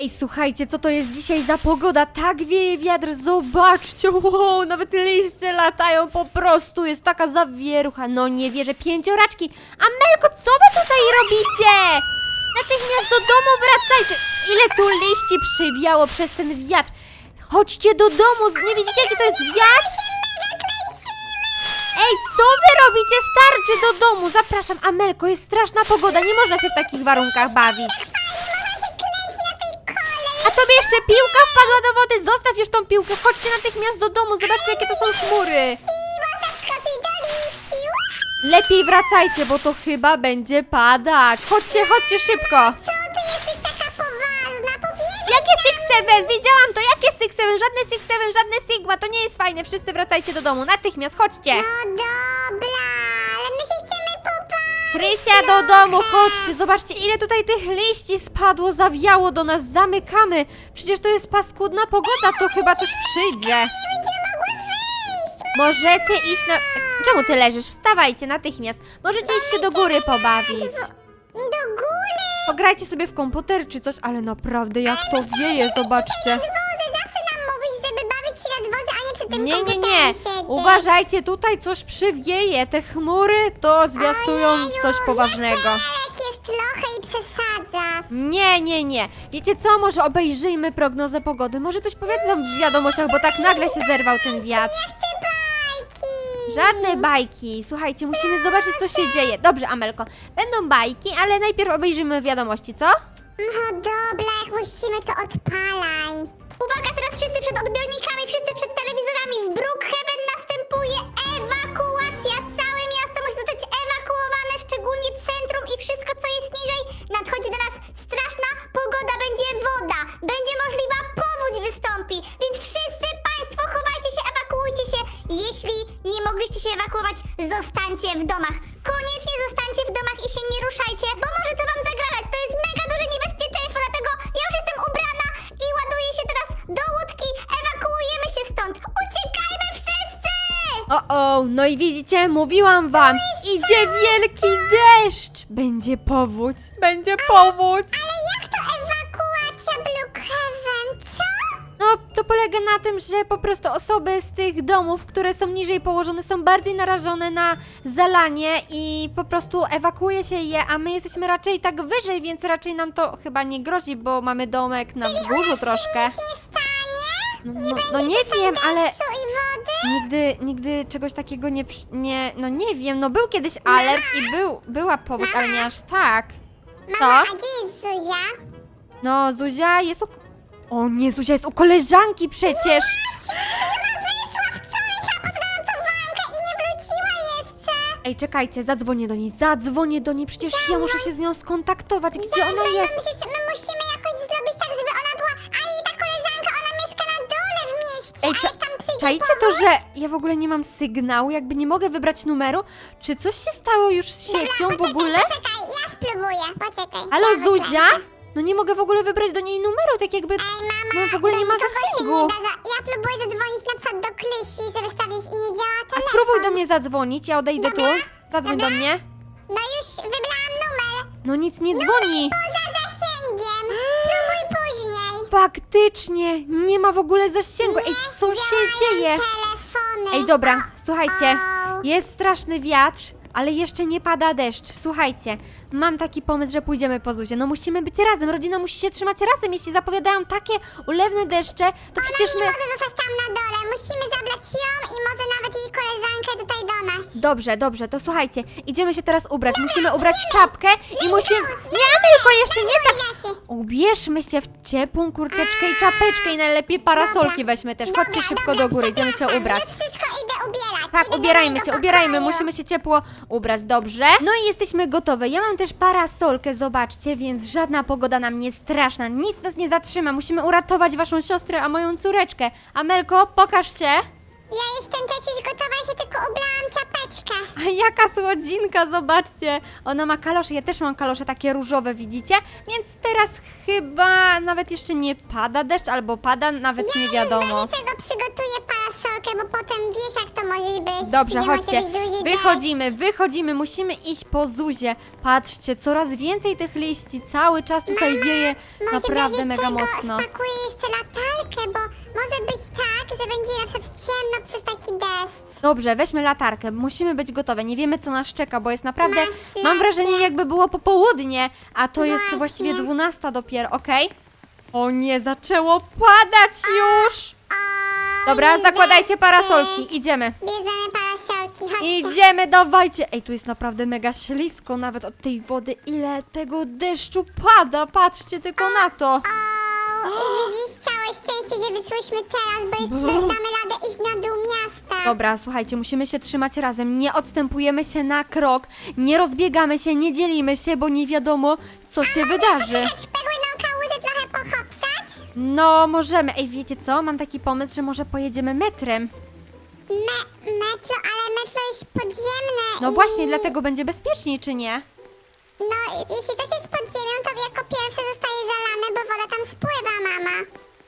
Ej, słuchajcie, co to jest dzisiaj za pogoda? Tak wieje wiatr, zobaczcie, wow, nawet liście latają po prostu, jest taka zawierucha, no nie wierzę, pięcioraczki. Amelko, co wy tutaj robicie? Natychmiast do domu wracajcie. Ile tu liści przywiało przez ten wiatr? Chodźcie do domu, nie widzicie jaki to jest wiatr? Ej, co wy robicie? Starczy do domu, zapraszam. Amelko, jest straszna pogoda, nie można się w takich warunkach bawić. Tobie jeszcze piłka wpadła do wody, zostaw już tą piłkę, chodźcie natychmiast do domu, zobaczcie jakie to są chmury. Lepiej wracajcie, bo to chyba będzie padać. Chodźcie, chodźcie szybko. Jakie Six Seven? Widziałam to, jakie Six Seven? Żadne Six Seven, żadne Sigma, to nie jest fajne. Wszyscy wracajcie do domu, natychmiast, chodźcie. No dobra, Krysia do domu, chodźcie, zobaczcie ile tutaj tych liści spadło, zawiało do nas, zamykamy. Przecież to jest paskudna pogoda, to chyba coś przyjdzie. Możecie iść na... Czemu ty leżysz? Wstawajcie natychmiast. Możecie iść się do góry pobawić. Do góry. Pograjcie sobie w komputer czy coś, ale naprawdę jak to wieje, zobaczcie. Nie Nie, nie, komputerze nie. siedzieć. Uważajcie, tutaj coś przywieje. Te chmury to zwiastują Ojeju, coś poważnego. Jest trochę i przesadzasz. Nie, nie, nie. Wiecie co? Może obejrzyjmy prognozę pogody. Może coś powiedzą w wiadomościach, bo tak nagle się zerwał ten wiatr. Ja chcę bajki. Żadne bajki. Słuchajcie, musimy zobaczyć, co się dzieje. Dobrze, Amelko. Będą bajki, ale najpierw obejrzymy wiadomości, co? No dobra, jak musimy, to odpalaj. Uwaga, teraz wszyscy przed odbiornikami, wszyscy przed telewizorami. W Brookhaven następuje ewakuacja. Całe miasto musi zostać ewakuowane, szczególnie centrum i wszystko, co jest niżej. Nadchodzi do nas straszna pogoda, będzie woda, będzie możliwa powódź wystąpi. Więc wszyscy Państwo chowajcie się, ewakuujcie się. Jeśli nie mogliście się ewakuować, zostańcie w domach. No i widzicie, mówiłam wam. Idzie wielki deszcz. Będzie powódź. Będzie powódź. Ale jak to ewakuacja Brookhaven? Co? No, to polega na tym, że po prostu osoby z tych domów, które są niżej położone, są bardziej narażone na zalanie i po prostu ewakuuje się je, a my jesteśmy raczej tak wyżej, więc raczej nam to chyba nie grozi, bo mamy domek na wzgórzu troszkę. Nic nie? No, Nie no, będzie no nie wiem, ale i wody? nigdy, nigdy czegoś takiego nie, przy- nie, no nie wiem, no był kiedyś alert i był, była powódź, ale nie aż tak. Mama, Co? a gdzie jest Zuzia? No, Zuzia jest u... O nie, Zuzia jest u koleżanki przecież! Ona wyszła wczoraj chyba poszła na towankę i nie wróciła jeszcze. Ej, czekajcie, zadzwonię do niej, zadzwonię do niej, przecież ja muszę się z nią skontaktować, gdzie ona jest? My, musimy, my czajcie to, że ja w ogóle nie mam sygnału, jakby nie mogę wybrać numeru? Czy coś się stało już z siecią w ogóle? Poczekaj, ja spróbuję, poczekaj. Halo, ja wykręcę. Zuzia? No nie mogę w ogóle wybrać do niej numeru, tak jakby... Ej, mama, No w ogóle nie ma to nikogo się zasięgu. nie da za- Ja próbuję zadzwonić na przykład do Krysi, żeby sprawdzić i nie działa A telefon. spróbuj do mnie zadzwonić, ja odejdę tu. Dobra, Zadzwoń do dobra. mnie. No już wybrałam numer. No nic nie dzwoni. Poza zasięgiem. Próbuj później. Faktycznie, nie ma w ogóle zasięgu. Ej, co się dzieje? Telefony. Ej, dobra, słuchajcie, jest straszny wiatr, ale jeszcze nie pada deszcz. Słuchajcie, mam taki pomysł, że pójdziemy po Zuzie. No musimy być razem, rodzina musi się trzymać razem. Jeśli zapowiadają takie ulewne deszcze, to przecież Ona my... nie może zostać tam na dole. Musimy zabrać ją i może nawet jej koleżankę tutaj do nas. Dobrze, dobrze, to słuchajcie, idziemy się teraz ubrać. Musimy ubrać czapkę i musimy... Nie, Amelko, jeszcze nie tak... Ubierzmy się w ciepłą kurteczkę i czapeczkę i najlepiej parasolki Dobra. weźmy też. Dobra, Chodźcie szybko dobra, do góry, idziemy się przepraszam, ubrać. Już wszystko idę ubierać. Tak, Idę do ubierajmy mojego się, ubierajmy, pokoju. musimy się ciepło ubrać, dobrze? No i jesteśmy gotowe. Ja mam też parasolkę, zobaczcie, więc żadna pogoda nam nie straszna, nic nas nie zatrzyma. Musimy uratować waszą siostrę, a moją córeczkę. Amelko, pokaż się. Ja jestem też już gotowa, się tylko ubrałam czapeczkę. A jaka słodzinka, zobaczcie. Ona ma kalosze, ja też mam kalosze takie różowe, widzicie? Więc teraz chyba nawet jeszcze nie pada deszcz, albo pada, nawet nie wiadomo. Ja z tego przygotuję parasolkę, bo potem wiesz jak to możesz być. Dobrze, chodźcie. Może być duży Wychodzimy, wychodzimy, musimy iść po Zuzie. Patrzcie, coraz więcej tych liści, cały czas tutaj wieje Może naprawdę mega mocno. spakuję jeszcze latarkę, bo może być tak, że będzie na przykład ciemno przez taki deszcz. Dobrze, weźmy latarkę, musimy być gotowe. Nie wiemy, co nas czeka, bo jest naprawdę. Masz Mam wrażenie, jakby było popołudnie, a to jest Właśnie. właściwie 12 dopiero, okej? O nie, zaczęło padać już! O, Dobra, zakładajcie parasolki, idziemy. Bierzemy parasolki, chodźcie. Idziemy, dawajcie! Ej, tu jest naprawdę mega ślisko nawet od tej wody. Ile tego deszczu pada, patrzcie tylko na to. O, i widzisz całe szczęście, że wyszłyśmy teraz, bo jest, Bo- damy radę iść na dół miasta. Dobra, słuchajcie, musimy się trzymać razem. Nie odstępujemy się na krok, nie rozbiegamy się, nie dzielimy się, bo nie wiadomo, co się wydarzy. Czekać, perły na trochę pochoptać? No, możemy. Ej, wiecie co? Mam taki pomysł, że może pojedziemy metrem. Me, metro, ale metro jest podziemne No i... właśnie, dlatego będzie bezpieczniej, czy nie? No, jeśli coś jest pod ziemią, to jako pierwsze zostaje zalane, bo woda tam spływa, mama.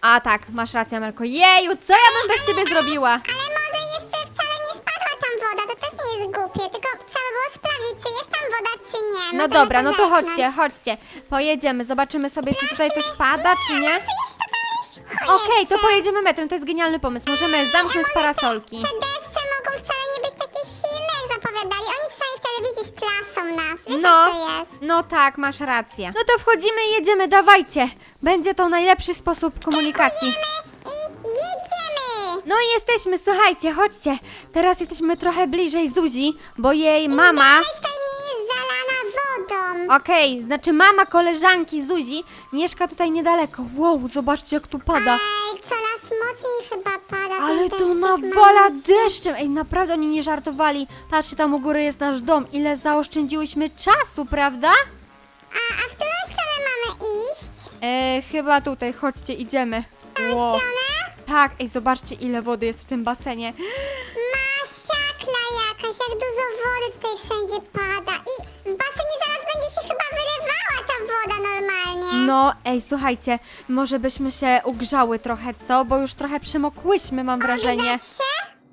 A tak, masz rację, Amelko. Jeju, co ja bym bez ciebie zrobiła? Ale może jeszcze wcale nie spadła tam woda, to też nie jest głupie, tylko trzeba było sprawdzić, czy jest tam woda, czy nie. No Możemy dobra, no to zerknąć. chodźcie, chodźcie. Pojedziemy, zobaczymy sobie, czy tutaj coś pada, czy nie. To jeszcze tam liściucho Okej, to pojedziemy metrem, to jest genialny pomysł. Możemy zamknąć parasolki. Te Wiesz, No, jak to jest? no tak, masz rację. No to wchodzimy i jedziemy, dawajcie. Będzie to najlepszy sposób komunikacji. I jedziemy! No i jesteśmy, słuchajcie, chodźcie. Teraz jesteśmy trochę bliżej Zuzi, bo jej mama... Ale tutaj nie jest zalana wodą. Okej, znaczy mama koleżanki Zuzi mieszka tutaj niedaleko. Wow, zobaczcie jak tu pada. Ej, coraz mocniej chyba pada. ten Ale to deszczyk nawala mamusi. deszczem. Ej, naprawdę oni nie żartowali. Patrzcie, tam u góry jest nasz dom. Ile zaoszczędziłyśmy czasu, prawda? A, a w którą stronę mamy iść? E, chyba tutaj, chodźcie, idziemy. W Wow. stronę? Tak, ej, zobaczcie ile wody jest w tym basenie. Masakra jakaś, jak dużo wody tutaj wszędzie pada. I w basenie zaraz będzie się chyba No, ej, słuchajcie, może byśmy się ugrzały trochę, co? Bo już trochę przemokłyśmy, mam wrażenie.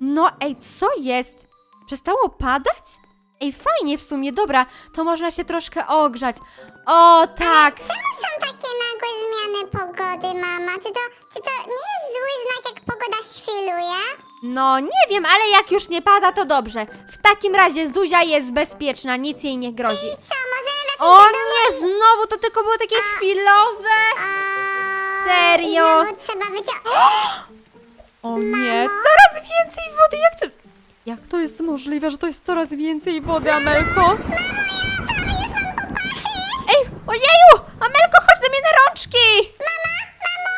No, ej, co jest? Przestało padać? Ej, fajnie w sumie, dobra, to można się troszkę ogrzać. O, tak! Czemu są takie nagłe zmiany pogody, mama? Czy to, czy to nie jest zły znak, jak pogoda świluje? No, nie wiem, ale jak już nie pada, to dobrze. W takim razie Zuzia jest bezpieczna, nic jej nie grozi. I co, wracać O nie, znowu to tylko było takie chwilowe! Serio? I znowu trzeba wyciągnąć. O nie, coraz więcej wody, jak to... Jak to jest możliwe, że to jest coraz więcej wody, Amelko? Ej, ojeju! Amelko, chodź do mnie na rączki! Mama, mamo,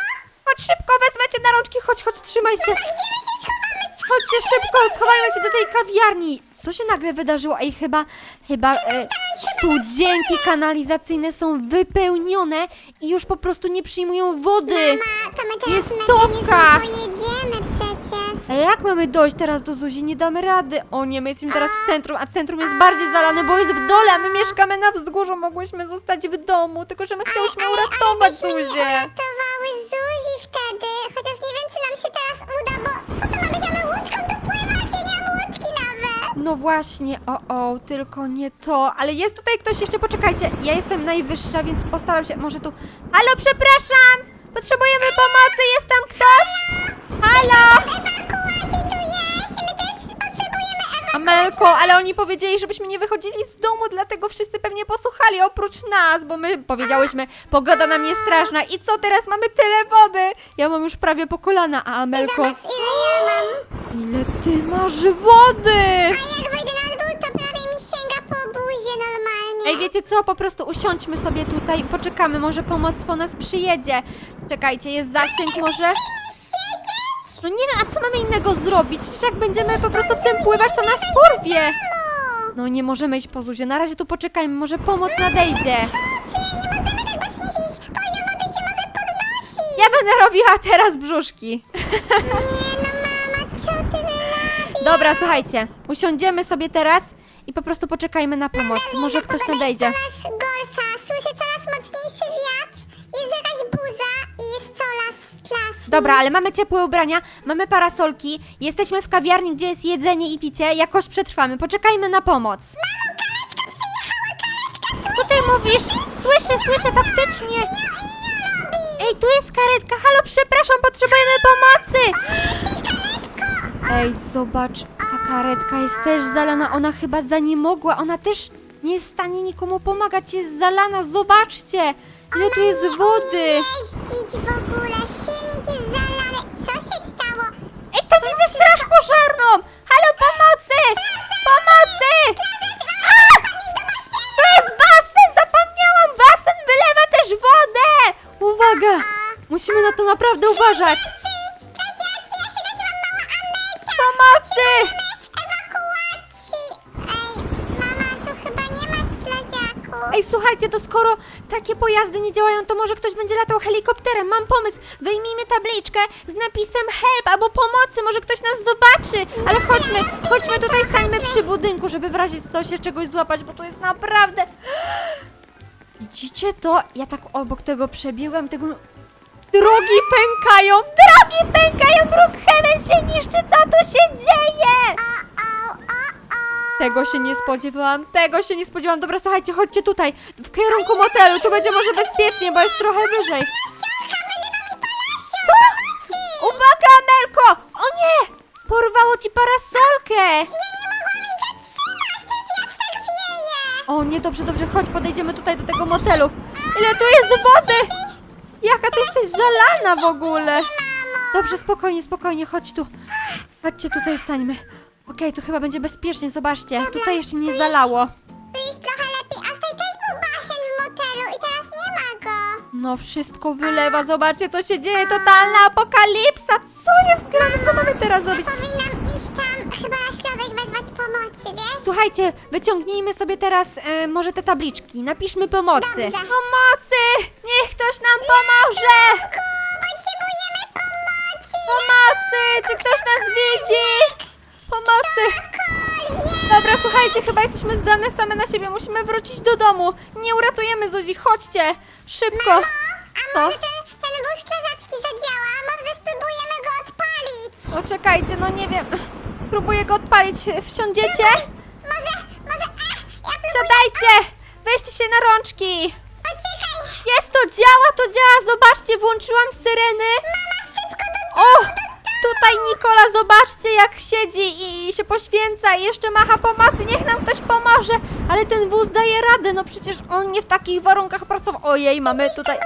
Chodź szybko, wezmę cię na rączki, chodź, chodź, trzymaj się. gdzie my się schowamy? Chodźcie szybko, schowajmy się do tej kawiarni. Co się nagle wydarzyło? Ej, chyba, chyba e, studzienki kanalizacyjne są wypełnione i już po prostu nie przyjmują wody. Mama, to my teraz Jest sowka. nie pojedziemy przecież. A jak mamy dojść teraz do Zuzi? Nie damy rady. O nie, my jesteśmy teraz w centrum, a centrum jest bardziej zalane, bo jest w dole, a my mieszkamy na wzgórzu. Mogłyśmy zostać w domu, tylko że my chciałyśmy uratować byśmy nie Zuzię. uratowały Zuzi wtedy. Chociaż nie wiem, czy nam się teraz uda, bo co to ma być? Mamy łódką No właśnie, o, o, tylko nie to. Ale jest tutaj ktoś jeszcze, poczekajcie. Ja jestem najwyższa, więc postaram się, może tu... Halo, przepraszam! Potrzebujemy pomocy, jest tam ktoś? Halo! Ewakuacji tu jest, my też potrzebujemy ewakuacji. Amelko, ale oni powiedzieli, żebyśmy nie wychodzili z domu, dlatego wszyscy pewnie posłuchali oprócz nas, bo my powiedziałyśmy, pogoda nam jest straszna i co teraz mamy tyle wody? Ja mam już prawie po kolana, a Amelko, Zobacz, ile ja mam. Ile ty masz wody? A jak wyjdę na dwór, to prawie mi sięga po buzie normalnie. Ej, wiecie co? Po prostu usiądźmy sobie tutaj i poczekamy, może pomoc po nas przyjedzie. Czekajcie, jest zasięg może? No nie wiem, a co mamy innego zrobić? Przecież jak będziemy po prostu w tym pływać, to nas porwie. No nie możemy iść po Zuzie, na razie tu poczekajmy, może pomoc nadejdzie. Ty, nie możemy tak go znieść, poziom wody się może podnosić. Ja będę robiła teraz brzuszki. Nie Dobra, słuchajcie, usiądziemy sobie teraz i po prostu poczekajmy na pomoc. Może ktoś nadejdzie. Coraz gorsza, słyszę coraz mocniejszy wiatr, jest jakaś buza i jest coraz straszniej. Dobra, ale mamy ciepłe ubrania, mamy parasolki, jesteśmy w kawiarni, gdzie jest jedzenie i picie, jakoś przetrwamy. Poczekajmy na pomoc. Co ty mówisz? Słyszę, słyszę, faktycznie. Ej, tu jest karetka. Halo, przepraszam, potrzebujemy pomocy. Ej, zobacz, ta karetka jest też zalana. Ona chyba za nie mogła. Ona też nie jest w stanie nikomu pomagać. Jest zalana. Zobaczcie, ile tu jest wody. jeździć w ogóle, silnik jest zalany. Co się stało? Ej, tam widzę straż pożarną. Halo, pomocy! Pomocy! A! To jest basen! Zapomniałam! Basen wylewa też wodę! Uwaga! Musimy na to naprawdę uważać. Pojazdy nie działają, to może ktoś będzie latał helikopterem. Mam pomysł. Wyjmijmy tabliczkę z napisem help albo pomocy. Może ktoś nas zobaczy. Ale chodźmy, chodźmy tutaj, stańmy przy budynku, żeby w razie co się czegoś złapać, bo tu jest naprawdę... Widzicie to? Ja tak obok tego przebiegłam, tego... Drogi pękają! Drogi pękają! Brookhaven się niszczy! Co tu się dzieje? Tego się nie spodziewałam, tego się nie spodziewałam. Dobra, słuchajcie, chodźcie tutaj, w kierunku motelu, tu będzie może bezpiecznie, bo jest trochę wyżej. Co? Uwaga, Amelko! O nie! Porwało ci parasolkę! O nie, dobrze, dobrze, chodź, podejdziemy tutaj do tego motelu. Ile tu jest wody! Jaka ty jesteś zalana w ogóle! Dobrze, spokojnie, spokojnie, chodź tu. Chodźcie, tutaj stańmy. Okej, tu chyba będzie bezpiecznie, zobaczcie. Tutaj jeszcze nie zalało. Tu jest trochę lepiej, a tutaj też był basen w motelu i teraz nie ma go. No, wszystko wylewa, zobaczcie, co się dzieje. Totalna apokalipsa! Co jest grane? Co mamy teraz zrobić? Powinnam iść tam chyba na środek wezwać pomocy, wiesz? Słuchajcie, wyciągnijmy sobie teraz e, może te tabliczki. Napiszmy pomocy. Dobrze. Pomocy! Niech ktoś nam pomoże! Potrzebujemy pomocy! Pomocy! Czy ktoś nas widzi? Pomocy! Dobra, słuchajcie, chyba jesteśmy zdane same na siebie. Musimy wrócić do domu. Nie uratujemy Zuzi, chodźcie! Szybko! A może ten, ten wóz strażacki zadziała? Może spróbujemy go odpalić? Poczekajcie, no nie wiem. Próbuję go odpalić. Wsiądziecie? Może, może, ach, ja próbuję... Siadajcie! Weźcie się na rączki! Poczekaj! Jest to, działa, to działa, zobaczcie, włączyłam syreny. O, tutaj Nikola, zobaczcie jak siedzi i się poświęca i jeszcze macha pomocy, niech nam ktoś pomoże. Ale ten wóz daje radę, no przecież on nie w takich warunkach pracował. Ojej, mamy tutaj...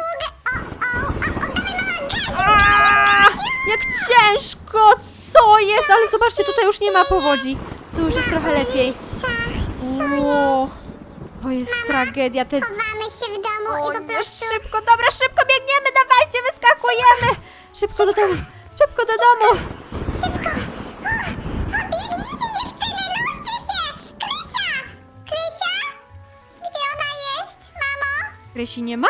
Aaa, jak ciężko, co jest? Ale zobaczcie, tutaj już nie ma powodzi. Tu już jest trochę lepiej. Ło, to jest tragedia, te Chowamy się w domu o i po prostu... szybko, dobra, szybko biegniemy, dawajcie, wyskakujemy! Szybko do domu, szybko do domu! Szybko! O, o, biegnijcie dziewczyny, się! Krysia! Krysia? Gdzie ona jest, mamo? Krysi nie ma?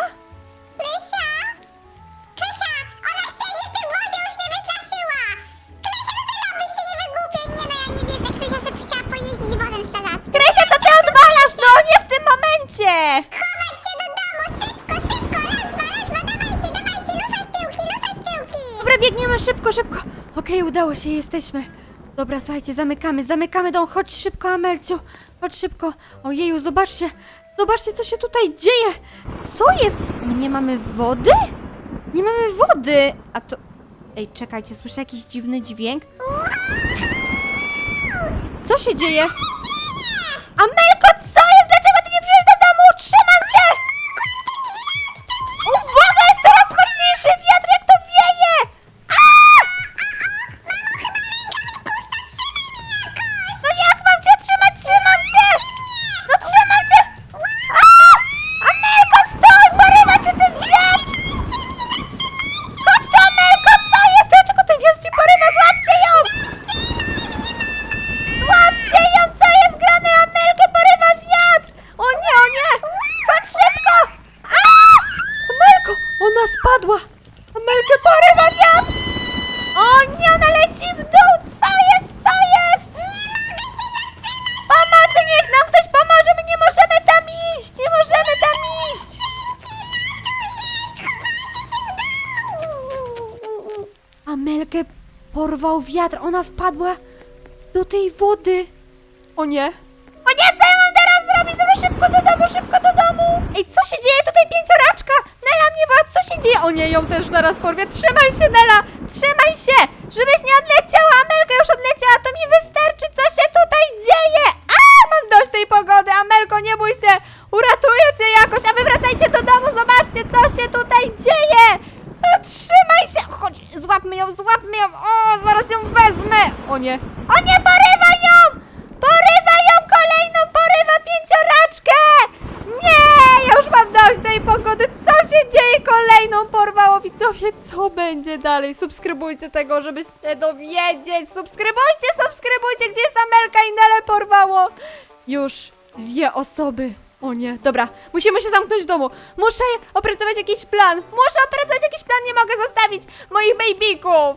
Szybko, szybko. Okej, udało się, jesteśmy. Dobra, słuchajcie, zamykamy, zamykamy dom. Chodź szybko, Amelciu. Chodź szybko. Ojeju, zobaczcie. Zobaczcie, co się tutaj dzieje. Co jest? My nie mamy wody? Nie mamy wody. A to... Ej, czekajcie, słyszę jakiś dziwny dźwięk. Co się dzieje? Amelko, wiatr, ona wpadła do tej wody. O nie. O nie, co ja mam teraz zrobić? Dobra, szybko do domu, szybko do domu! Ej, co się dzieje? Tutaj pięcioraczka! Nela mnie wad, co się dzieje? O nie, ją też zaraz porwie. Trzymaj się, Nela! Trzymaj się! Żebyś nie odleciała! Amelka już odleciała, to mi wystarczy, co się tutaj dzieje! A, mam dość tej pogody! Amelko, nie bój się! Uratuję cię jakoś, a wy wracajcie do domu, zobaczcie, co się tutaj dzieje! Trzymaj się! Chodź, złapmy ją, złapmy ją! O, zaraz ją wezmę! O nie! O nie, porywa ją! Porywa ją kolejną, porywa pięcioraczkę! Nie, ja już mam dość tej pogody. Co się dzieje? Kolejną porwało widzowie. Co będzie dalej? Subskrybujcie tego, żeby się dowiedzieć. Subskrybujcie, subskrybujcie, gdzie jest Amelka i Nele porwało. Już dwie osoby. O nie, dobra, musimy się zamknąć w domu. Muszę opracować jakiś plan. Muszę opracować jakiś plan, nie mogę zostawić moich babyków.